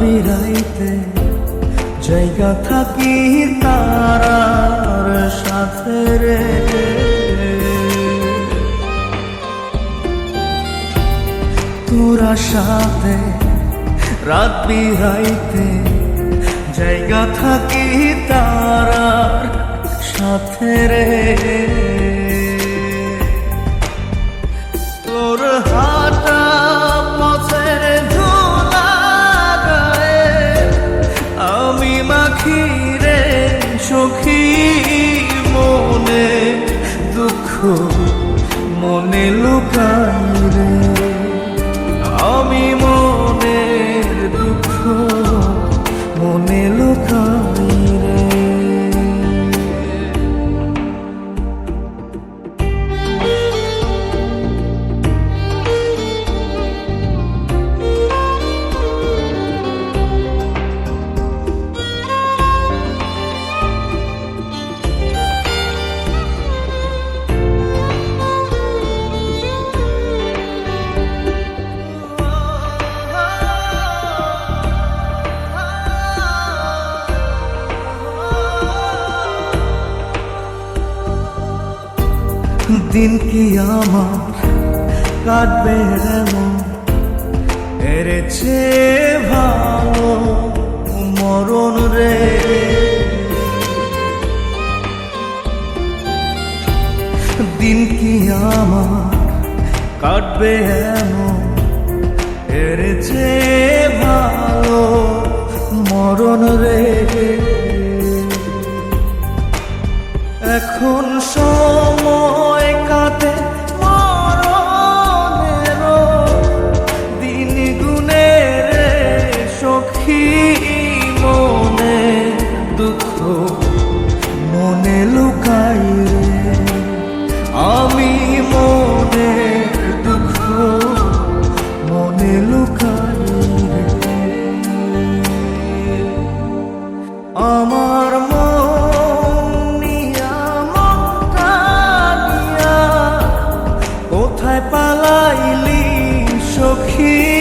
বিরাইতে জায়গা থাকি তারার সাথে রে। তোরা সাথে রাত বিরাইতে জায়গা থাকি তারার সাথে রে। তোর দিন কি আমার কাটবে এরেছে ভালো মরণ রে। দিন কি আমার কাটবে এমন এরেছে ভালো মরণ রে। এখন সময় দুঃখ মনে লুকাই রে। আমি মনে দুঃখ মনে লুকাই রে। আমার কোথায় পালাইলি সখী?